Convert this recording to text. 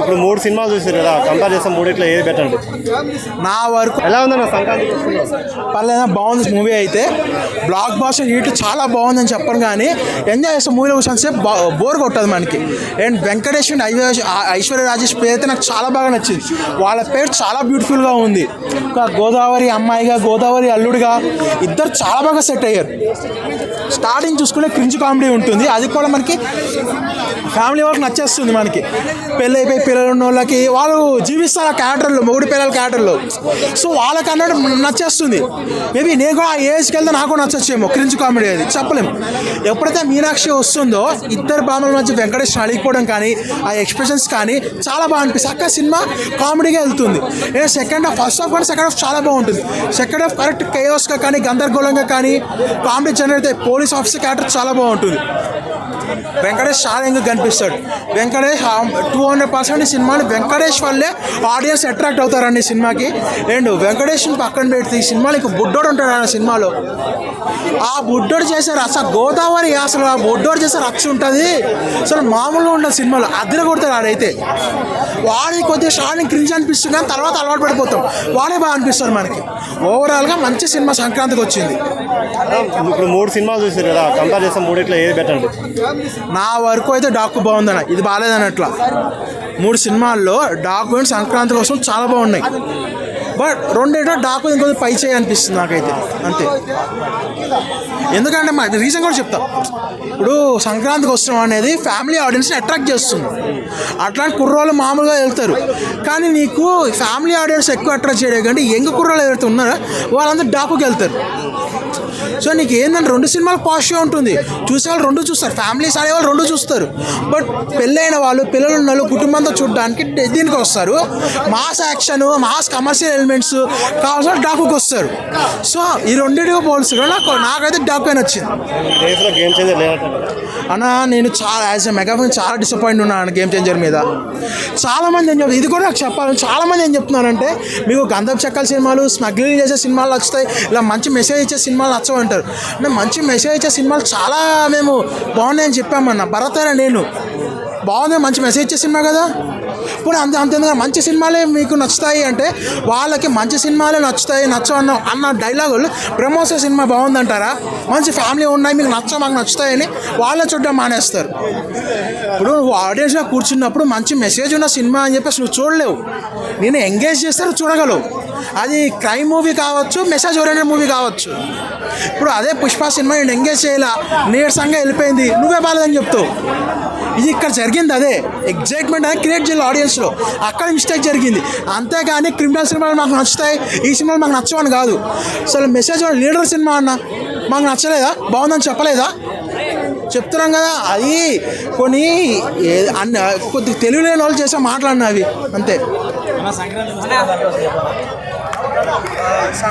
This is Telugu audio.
ఇప్పుడు మూడు సినిమాలు చూసారు కదా కంపేర్ చేస్తే మూడిట్లో ఏది బెటర్ నా వరకు ఎలా ఉందన్న సంక్రాంతికి పర్లేదా బాగుంది మూవీ అయితే. బ్లాక్ బాస్టర్ హీట్ చాలా బాగుందని చెప్పను కానీ ఎంజాయ్ చేస్తే మూవీలో కూర్చొని సేపు బోర్ కొట్టదు మనకి. అండ్ వెంకటేష్ అండ్ ఐశ్వర్య ఐశ్వర్య రాజేష్ పేరు అయితే నాకు చాలా బాగా నచ్చింది. వాళ్ళ పేరు చాలా బ్యూటిఫుల్గా ఉంది. గోదావరి అమ్మాయిగా గోదావరి అల్లుడిగా ఇద్దరు చాలా బాగా సెట్ అయ్యారు. స్టార్టింగ్ చూసుకుంటే క్రింజ్ కామెడీ ఉంటుంది. అది కూడా మనకి ఫ్యామిలీ వాళ్ళకి నచ్చేస్తుంది మనకి. పెళ్ళి అయిపోయి పిల్లలు ఉన్న వాళ్ళకి వాళ్ళు జీవిస్తారు ఆ క్యారెక్టర్లు మొగుడు పిల్లల క్యారెక్టర్లు సో వాళ్ళకి అన్నట్టు నచ్చేస్తుంది. మేబీ నేను కూడా ఆ ఏజ్కి వెళ్తే నాకు నచ్చొచ్చేమో క్రింజ్ కామెడీ అది చెప్పలేము ఎప్పుడైతే మీనాక్షి వస్తుందో ఇద్దరు బామల మధ్య వెంకటేష్ అడిగిపోవడం కానీ ఆ ఎక్స్ప్రెషన్స్ కానీ చాలా బాగా అనిపిస్తుంది అక్క సినిమా కామెడీగా వెళ్తుంది. నేను సెకండ్ హాఫ్ ఫస్ట్ హాఫ్ కానీ సెకండ్ హాఫ్ చాలా బాగుంటుంది. సెకండ్ హాఫ్ కరెక్ట్ కేయోస్గా కానీ గందరగోళంగా కానీ కామెడీ జనరేట్ అయితే పోలీస్ ఆఫీసర్ క్యారెక్టర్ చాలా బాగుంటుంది. వెంకటేష్ చాలా కనిపిస్తాడు? వెంకటేష్ టూ హండ్రెడ్ పర్సెంట్ ఈ సినిమాని వెంకటేష్ వల్లే ఆడియన్స్ అట్రాక్ట్ అవుతారండి సినిమాకి. అండ్ వెంకటేష్ని పక్కన పెడితే ఈ సినిమాలో ఇంకా బుడ్డోడు ఉంటాడు ఆ సినిమాలో. ఆ బుడ్డోడు చేసే రస గోదావరి అసలు ఆ బుడ్డోడు చేసే రక్ష ఉంటుంది. అసలు మామూలుగా ఉన్న సినిమాలో అద్దెలు కొడతాడు ఆడైతే. వాడి కొద్దిగా స్టార్టింగ్ క్రింజ్ అనిపిస్తుంది కానీ తర్వాత అలవాటు పడిపోతాం. వాడే బాగా అనిపిస్తారు మనకి. ఓవరాల్గా మంచి సినిమా సంక్రాంతికి వచ్చింది. ఇప్పుడు మూడు సినిమాలు చూసారు కదా కంపేర్ చేస్తే మూడిట్లో ఏది బెటర్ అండి నా వరకు అయితే డాకు బాగుందన్న. ఇది బాగాలేదన్నట్ల. మూడు సినిమాల్లో డాక్యుమెంట్స్ అండ్ సంక్రాంతి కోసం చాలా బాగున్నాయి. బట్ రెండేటో డాకు ఇంకొంచెం పై చేయి అనిపిస్తుంది నాకైతే. అంతే. ఎందుకంటే మా రీజన్ కూడా చెప్తా. ఇప్పుడు సంక్రాంతికి వస్తున్నాం అనేది ఫ్యామిలీ ఆడియన్స్ని అట్రాక్ట్ చేస్తుంది. అట్లాంటి కుర్రోళ్ళు మామూలుగా వెళ్తారు. కానీ నీకు ఫ్యామిలీ ఆడియన్స్ ఎక్కువ అట్రాక్ట్ చేయడం కంటే యంగ్ కుర్రోళ్ళు ఎవరైతే ఉన్నారో వాళ్ళందరూ డాకుకి వెళ్తారు. సో నీకు ఏంటంటే రెండు సినిమాలు పాజిటివ్ ఉంటుంది. చూసే వాళ్ళు రెండు చూస్తారు. ఫ్యామిలీస్ అనే వాళ్ళు రెండు చూస్తారు. బట్ పెళ్ళైన వాళ్ళు పిల్లలు ఉన్న వాళ్ళు కుటుంబంతో చూడడానికి దీనికి వస్తారు. Mass action mass commercial elements కావాల్సిన డాకుకి వస్తారు. సో ఈ రెండింటిగా పోల్స్ నాకు నాకైతే డాకు అని వచ్చింది అన్నా అన్న నేను చాలా యాజ్ ఎ మెగాఫోన్ చాలా డిసప్పాయింట్ ఉన్నాను గేమ్ చేంజర్ మీద. చాలామంది ఏం చెప్తారు ఇది కూడా నాకు చెప్పాలి. చాలామంది ఏం చెప్తున్నారంటే మీకు గంధం చెక్కల సినిమాలు స్మగ్లింగ్ చేసే సినిమాలు నచ్చుతాయి ఇలా మంచి మెసేజ్ ఇచ్చే సినిమాలు నచ్చవు అంటారు. అంటే మంచి మెసేజ్ ఇచ్చే సినిమాలు చాలా మేము బాగున్నాయని చెప్పామన్న. భరత్ నేను. బాగుంది మంచి మెసేజ్ ఇచ్చే సినిమా కదా? ఇప్పుడు అంత అంతేందుకు మంచి సినిమాలే మీకు నచ్చుతాయి అంటే వాళ్ళకి మంచి సినిమాలే నచ్చుతాయి నచ్చ అన్న అన్న డైలాగులు బ్రహ్మోత్సవ సినిమా బాగుందంటారా? మంచి ఫ్యామిలీ ఉన్నాయి మీకు నచ్చ మాకు నచ్చుతాయని వాళ్ళ చూడడం మానేస్తారు. ఇప్పుడు నువ్వు ఆడియన్స్గా కూర్చున్నప్పుడు మంచి మెసేజ్ ఉన్న సినిమా అని చెప్పేసి నువ్వు చూడలేవు. నేను ఎంగేజ్ చేస్తారు చూడగలవు. అది క్రైమ్ మూవీ కావచ్చు మెసేజ్ ఓరియంటెడ్ మూవీ కావచ్చు. ఇప్పుడు అదే పుష్ప సినిమా నేను ఎంగేజ్ చేయాల నీరసంగా వెళ్ళిపోయింది నువ్వే బాలేదని చెప్తావు. ఇది ఇక్కడ జరిగింది అదే. ఎగ్జైట్మెంట్ అనేది క్రియేట్ చేయాలి ఆడియన్స్లో అక్కడ మిస్టేక్ జరిగింది. అంతేగాని క్రిమినల్ సినిమాలు మాకు నచ్చుతాయి. ఈ సినిమాలు మాకు నచ్చవని కాదు. అసలు మెసేజ్ లీడర్ సినిమా అన్న. మాకు నచ్చలేదా? బాగుందని చెప్పలేదా? చెప్తున్నాం కదా. అది కొన్ని ఏ- అన్ని కొద్ది తెలివి లేని వాళ్ళు చేసే మాటలు అవి. అంతే.